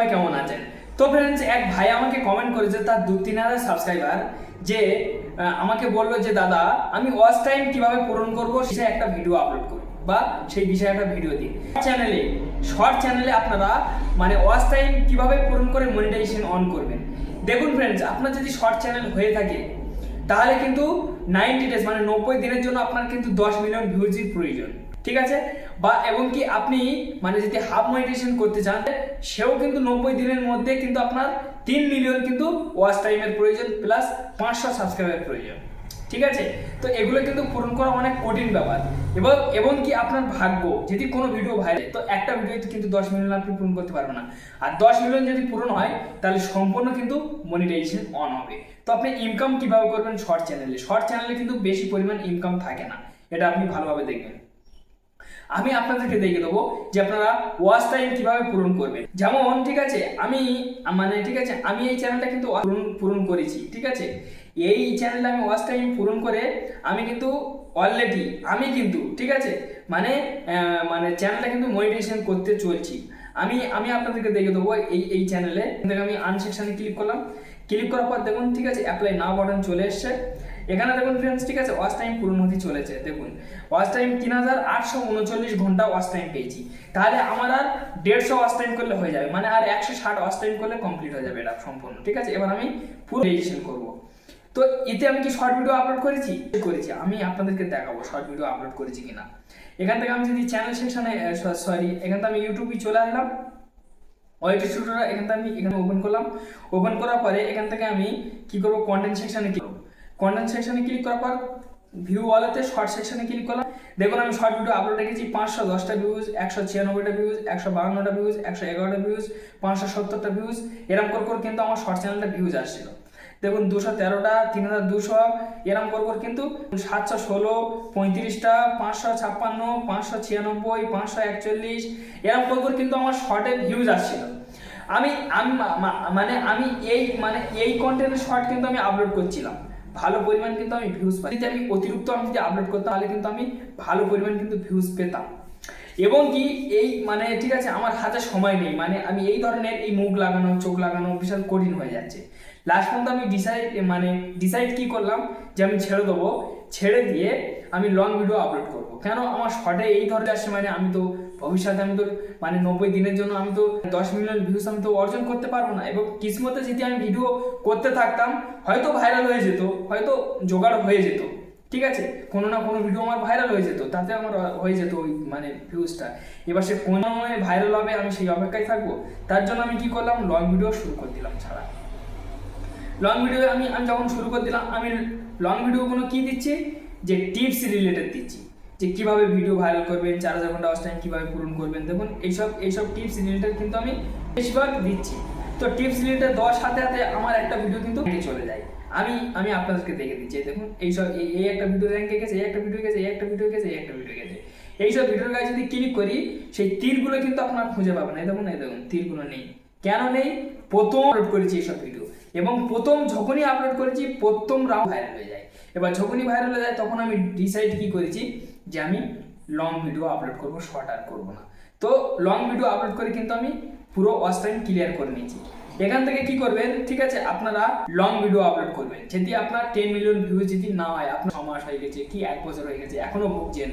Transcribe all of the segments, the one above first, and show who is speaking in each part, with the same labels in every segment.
Speaker 1: সবাই কেমন আছেন? তো ফ্রেন্ডস এক ভাই আমাকে কমেন্ট করেছে, তার দু তিন হাজার সাবস্ক্রাইবার যে আমাকে বলল যে, দাদা, আমি ওয়াচ টাইম কীভাবে পূরণ করব সে একটা ভিডিও আপলোড করব বা সেই বিষয়ে একটা ভিডিও দিন। চ্যানেলে শর্ট চ্যানেলে আপনারা মানে ওয়াচ টাইম কীভাবে পূরণ করে মনিটাইজেশন অন করবেন। দেখুন ফ্রেন্ডস আপনার যদি শর্ট চ্যানেল হয়ে থাকে, তাহলে কিন্তু নাইনটি ডেজ মানে নব্বই দিনের জন্য আপনার কিন্তু দশ মিলিয়ন ভিউজের প্রয়োজন। ঠিক আছে? বা এবং কি আপনি মানে যদি হাফ মনিটেশন করতে চান, সেও কিন্তু নব্বই দিনের মধ্যে কিন্তু আপনার তিন মিলিয়ন কিন্তু ওয়াচ টাইমের প্রয়োজন প্লাস পাঁচশো সাবস্ক্রাইবের প্রয়োজন। ঠিক আছে? তো এগুলো কিন্তু পূরণ করা অনেক কঠিন ব্যাপার। এবং এবং কি আপনার ভাগ্য, যদি কোনো ভিডিও ভাইরাল তো একটা ভিডিওতে কিন্তু দশ মিলিয়ন আপনি পূরণ করতে পারবেন না। আর দশ মিলিয়ন যদি পূরণ হয়, তাহলে সম্পূর্ণ কিন্তু মনিটাইজেশন অন হবে। তো আপনি ইনকাম কীভাবে করবেন শর্ট চ্যানেলে শর্ট চ্যানেলে কিন্তু বেশি পরিমাণ ইনকাম থাকে না। এটা আপনি ভালোভাবে দেখবেন। আমি আপনাদেরকে দেখে দেবো যে আপনারা ওয়াচ টাইম কীভাবে পূরণ করবেন। যেমন, ঠিক আছে, আমি মানে ঠিক আছে, আমি এই চ্যানেলটা কিন্তু পূরণ করেছি, ঠিক আছে? এই চ্যানেলটা আমি ওয়াচ টাইম পূরণ করে আমি কিন্তু অলরেডি আমি কিন্তু, ঠিক আছে? মানে মানে চ্যানেলটা কিন্তু মনিটাইজেশন করতে চলছি। আমি আমি আপনাদেরকে দেখে দেবো এই এই চ্যানেলে আমি আনসেকশানে ক্লিক করলাম। ক্লিক করার পর দেখুন, ঠিক আছে অ্যাপ্লাই না বাটন চলে এসছে। এখানে দেখুন ফ্রেন্ডস ঠিক আছে? ওয়াচ টাইম পূরণ হতে চলেছে, দেখুন। ওয়াচ টাইম তিন হাজার আটশো উনচল্লিশ ঘণ্টা ওয়াচ টাইম পেয়েছি। তাহলে আমার আর দেড়শো ওয়াচ টাইম করলে হয়ে যাবে মানে আর একশো ষাট ওয়াচ টাইম করলে কমপ্লিট হয়ে যাবে এটা সম্পূর্ণ, ঠিক আছে? এবার আমি ফুল রেজিস্ট্রেশন করব। তো এতে আমি কি শর্ট ভিডিও আপলোড করেছি? করেছি। আমি আপনাদেরকে দেখাবো শর্ট ভিডিও আপলোড করেছি কিনা। এখান থেকে আমি যদি চ্যানেল সেকশনে সরি এখান থেকে আমি ইউটিউবে চলে আসলাম। ওয়াইটি স্টুডিওটা এখান থেকে আমি এখানে ওপেন করলাম। ওপেন করার পরে এখান থেকে আমি কি করব? কন্টেন্ট সেকশনে করব কন্টেন্ট সেকশনে ক্লিক করার পর ভিউ ওয়ালেতে শর্ট সেকশনে ক্লিক করলাম। দেখুন, আমি শর্ট ভিডিও আপলোড রেখেছি, পাঁচশো দশটা ভিউজ একশো ছিয়ানব্বইটা ভিউজ একশো বাহান্নটা ভিউজ একশো এগারোটা ভিউজ পাঁচশো সত্তরটা ভিউজ এরকম করে করে কিন্তু আমার শর্ট চ্যানেলটা ভিউজ আসছিল। দেখুন, দুশো তেরোটা তিন হাজার দুশো, এরম করে করে কিন্তু সাতশো ষোলো, পঁয়ত্রিশটা, পাঁচশো ছাপ্পান্ন, পাঁচশো ছিয়ানব্বই, পাঁচশো একচল্লিশ, এরম করে করে কিন্তু আমার শর্টের ভিউজ আসছিল। আমি আমি মানে আমি এই মানে এই কন্টেন্টের শর্ট কিন্তু আমি আপলোড করছিলাম। ভালো পরিমাণ কিন্তু আমি ভিউজ পাই। যদি আমি অতিরিক্ত আমি যদি আপলোড করতাম, তাহলে কিন্তু আমি ভালো পরিমাণ কিন্তু ভিউজ পেতাম। এবং কি এই মানে ঠিক আছে, আমার হাতে সময় নেই। মানে আমি এই ধরনের এই মুখ লাগানো, চোখ লাগানো বিশাল কঠিন হয়ে যাচ্ছে। লাস্ট পর্যন্ত আমি ডিসাইড মানে ডিসাইড কি করলাম যে আমি ছেড়ে দেবো। ছেড়ে দিয়ে আমি লং ভিডিও আপলোড করব। কেন? আমার শর্টে এই ধরনের আসছে মানে আমি তো ভবিষ্যতে আমি তো মানে নব্বই দিনের জন্য আমি তো দশ মিলিয়ন ভিউস আমি তো অর্জন করতে পারব না। এবং কিসমতে যদি আমি ভিডিও করতে থাকতাম, হয়তো ভাইরাল হয়ে যেত, হয়তো জোগাড় হয়ে যেত। ঠিক আছে? কোনো না কোনো ভিডিও আমার ভাইরাল হয়ে যেত, তাতে আমার হয়ে যেত ওই মানে ভিউজটা এবার সে কোন সময় ভাইরাল হবে, আমি সেই অপেক্ষায় থাকব। তার জন্য আমি কি করলাম? লং ভিডিও শুরু করে দিলাম ছাড়া। লং ভিডিও আমি আমি যখন শুরু করে দিলাম, আমি লং ভিডিওগুলো কী দিচ্ছি? যে টিপস রিলেটেড দিচ্ছি। যে কীভাবে ভিডিও ভাইরাল করবেন, চার হাজার ঘণ্টা ওয়াচ টাইম কীভাবে পূরণ করবেন, দেখুন, এইসব এইসব টিপস রিলেটেড কিন্তু আমি বেশিরভাগ দিচ্ছি। তো টিপস রিলেটেড দেওয়ার সাথে সাথে আমার একটা ভিডিও কিন্তু চলে যায়। আমি আমি আপনাদেরকে দেখে দিচ্ছি দেখুন, এইসব, এই এই একটা ভিডিও র্যাঙ্কে গেছে, এই একটা ভিডিও গেছে, এই একটা ভিডিও গেছে, এই একটা ভিডিও গেছে। এইসব ভিডিওর গায়ে যদি ক্লিক করি, সেই তীরগুলো কিন্তু আপনার খুঁজে পাবেন। এই দেখুন এই দেখুন, তীরগুলো নেই। কেন নেই? প্রথম আপলোড করেছি এইসব ভিডিও এবং প্রথম যখনই আপলোড করেছি, প্রথম রাউন্ড ভাইরাল হয়ে যায়। এবার যখনই ভাইরাল হয়ে যায়, তখন আমি ডিসাইড কি করেছি যে আমি লং ভিডিও আপলোড করব শর্ট আর করব না। তো লং ভিডিও আপলোড করে কিন্তু আমি পুরো ওয়াচ টাইম ক্লিয়ার করে নিয়েছি। এখান থেকে কি করবেন? ঠিক আছে, আপনারা লং ভিডিও আপলোড করবেন। যদি আপনার টেন মিলিয়ন ভিউ যদি না হয়, আপনার ছ মাস হয়ে গেছে, কি এক বছর হয়ে গেছে, এখনও ভুগছেন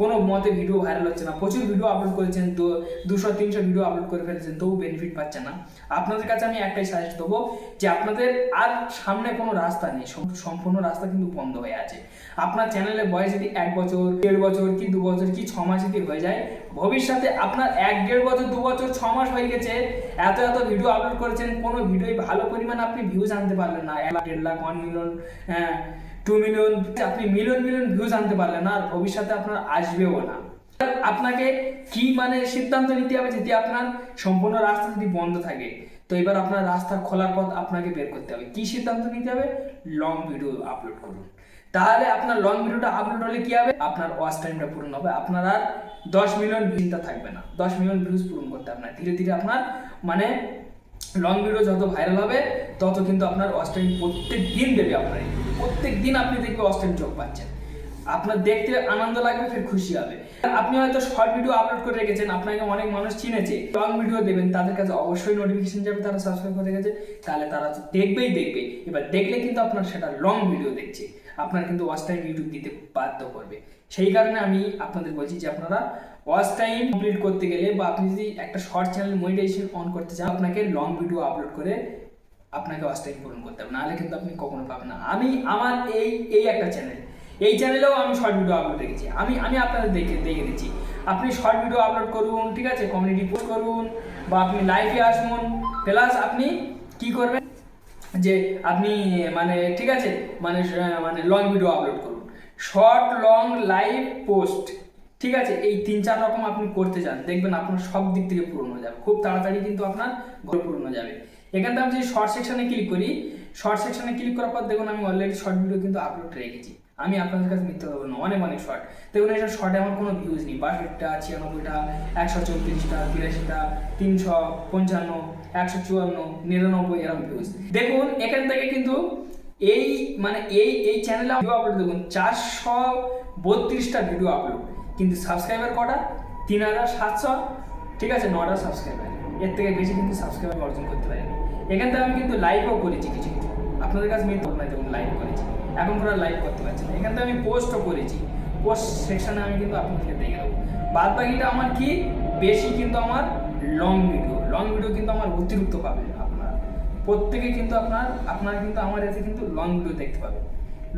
Speaker 1: কোনো মতে ভিডিও ভাইরাল হচ্ছে না। প্রচুর ভিডিও আপলোড করেছেন তো দুশো, তিনশো ভিডিও আপলোড করে ফেলেছেন, তবু বেনিফিট পাচ্ছে না। আপনাদের কাছে আমি একটাই সাজেস্ট দেবো যে আপনাদের আর সামনে কোনো রাস্তা নেই সম্পূর্ণ রাস্তা কিন্তু বন্ধ হয়ে আছে। আপনার চ্যানেলের বয়স যদি এক বছর, দেড় বছর কি দু বছর কি ছ মাস যদি হয়ে যায়, ভবিষ্যতে আপনার এক, দেড় বছর, দু বছর, ছ মাস হয়ে গেছে, এত এত ভিডিও আপলোড করেছেন, কোনো ভিডিওই ভালো পরিমাণ আপনি ভিউজ আনতে পারলেন না। এক লাখ, দেড় লাখ ওয়ান মিলিয়ন হ্যাঁ টু মিলিয়ন আপনি মিলিয়ন মিলিয়ন ভিউজ আনতে পারলেন না, আর ভবিষ্যতে আপনার আসবেও না। আপনাকে কি মানে সিদ্ধান্ত নিতে হবে যদি আপনার সম্পূর্ণ রাস্তা যদি বন্ধ থাকে? তো এবার আপনার রাস্তা খোলার পথ আপনাকে বের করতে হবে। কি সিদ্ধান্ত নিতে হবে? লং ভিডিও আপলোড করুন। তাহলে আপনার লং ভিডিওটা আপলোড হলে কি হবে? আপনার ওয়াচ টাইমটা পূরণ হবে। আপনার আর দশ মিলিয়ন চিন্তা থাকবে না। দশ মিলিয়ন ভিউজ পূরণ করতে না। ধীরে ধীরে আপনার মানে লং ভিডিও যত ভাইরাল হবে, তত কিন্তু আপনার ওয়াচ টাইম প্রত্যেক দিন দেবে আপনার। প্রত্যেক দিন আপনি দেখবে টাইম চোখ পাচ্ছেন। আপনার দেখতে আনন্দ লাগবে, ফের খুশি হবে। আপনি হয়তো শর্ট ভিডিও আপলোড করে রেখেছেন, আপনাকে অনেক মানুষ চিনেছে। লং ভিডিও দেবেন, তাদের কাছে অবশ্যই নোটিফিকেশন যাবে, তারা সাবস্ক্রাইব করে রেখেছে। তাহলে তারা দেখবেই দেখবে। এবার দেখলে কিন্তু আপনার সেটা লং ভিডিও দেখছে। আপনার কিন্তু ওয়াচ টাইম ইউটিউব দিতে বাধ্য করবে। সেই কারণে আমি আপনাদের বলছি যে আপনারা ওয়াচ টাইম কমপ্লিট করতে গেলে বা আপনি যদি একটা শর্ট চ্যানেল মনিটাইজেশন অন করতে চান, আপনাকে লং ভিডিও আপলোড করে আপনাকে টাইম পূরণ করতে হবে। নাহলে কিন্তু আপনি কখনো পাবেন না। আমি আমার এই এই একটা চ্যানেল এই চ্যানেলেও আমি শর্ট ভিডিও আপলোড রেখেছি। আমি আমি আপনাদের দেখে দেখে দিচ্ছি। আপনি শর্ট ভিডিও আপলোড করুন, ঠিক আছে? কমিউনিটি পোস্ট করুন, বা আপনি লাইভে আসুন। প্লাস আপনি কি করবেন? যে আপনি মানে ঠিক আছে? মানে মানে লং ভিডিও আপলোড করুন। শর্ট লং লাইভ পোস্ট ঠিক আছে? এই তিন, চার রকম আপনি করতে চান। দেখবেন আপনার সব দিক থেকে পূরণ হয়ে যাবে। খুব তাড়াতাড়ি কিন্তু আপনার গোল পূরণ হয়ে যাবে। এখান থেকে আমি যদি শর্ট সেকশনে ক্লিক করি শর্ট সেকশনে ক্লিক করার পর দেখুন আমি অলরেডি শর্ট ভিডিও কিন্তু আপলোড রেখেছি। আমি আপনাদের কাছে মিথ্যা দেবো না, অনেক অনেক শর্ট দেখুন এটা শর্টে আমার কোনো ভিউজ নেই। বাষট্টিটা, ছিয়ানব্বইটা, একশো চৌত্রিশটা, তিরাশিটা, তিনশো পঞ্চান্ন, একশো চুয়ান্ন, নিরানব্বই, এরকম ভিউজ দেখুন, এখান থেকে কিন্তু এই মানে এই এই চ্যানেলে ভিডিও আপলোড দেখুন, চারশো বত্রিশটা ভিডিও আপলোড কিন্তু সাবস্ক্রাইবার কটা? তিন হাজার সাতশো। ঠিক আছে, নটা সাবস্ক্রাইবার এর থেকে বেশি কিন্তু সাবস্ক্রাইবার অর্জন করতে পারিনি। এখান থেকে আমি কিন্তু লাইভও করেছি কিছু কিছু আপনাদের কাছে মিথ্যা না দেখুন লাইভ করেছি। এখন পুরো লাইভ করতে পারছি না। এখান থেকে আমি পোস্টও করেছি। পোস্ট সেকশনে আমি কিন্তু আপনাদেরকে দেখে দেবো বাদ বাকিটা আমার কি? বেশি কিন্তু আমার লং ভিডিও লং ভিডিও কিন্তু আমার অতিরিক্ত পাবে আপনার। প্রত্যেকে কিন্তু আপনার আপনার কিন্তু আমার এতে কিন্তু লং ভিডিও দেখতে পাবেন।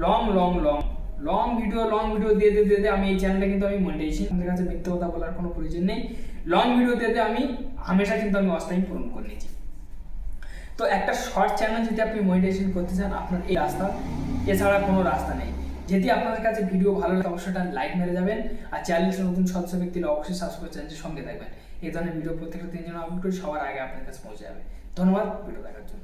Speaker 1: Long long long long video long video দিয়ে দিয়ে দিয়ে আমি এই চ্যানেলটা কিন্তু আমি মনিটাইজেশন আপনাদের কাছে মিথ্যে কথা বলার কোনো প্রয়োজন নেই। লং ভিডিও দিয়ে আমি হামেশা কিন্তু আমি অস্থায়ী পূরণ করে নিয়েছি। তো একটা শর্ট চ্যানেল যদি আপনি মনিটাইজেশন করতে চান, আপনার এই রাস্তা। এছাড়া কোনো রাস্তা নেই। যদি আপনাদের কাছে ভিডিও ভালো লাগে, অবশ্যই লাইক মেরে যাবেন। আর চ্যানেলটা নতুন সদস্য ব্যক্তি অবশ্যই সাবস্ক্রাইব চ্যানেলের সঙ্গে থাকবেন। এই ধরনের ভিডিও প্রত্যেকটা দিন যেন আপলোড করে সবার আগে আপনার কাছে পৌঁছে যাবে। ধন্যবাদ ভিডিও দেখার জন্য।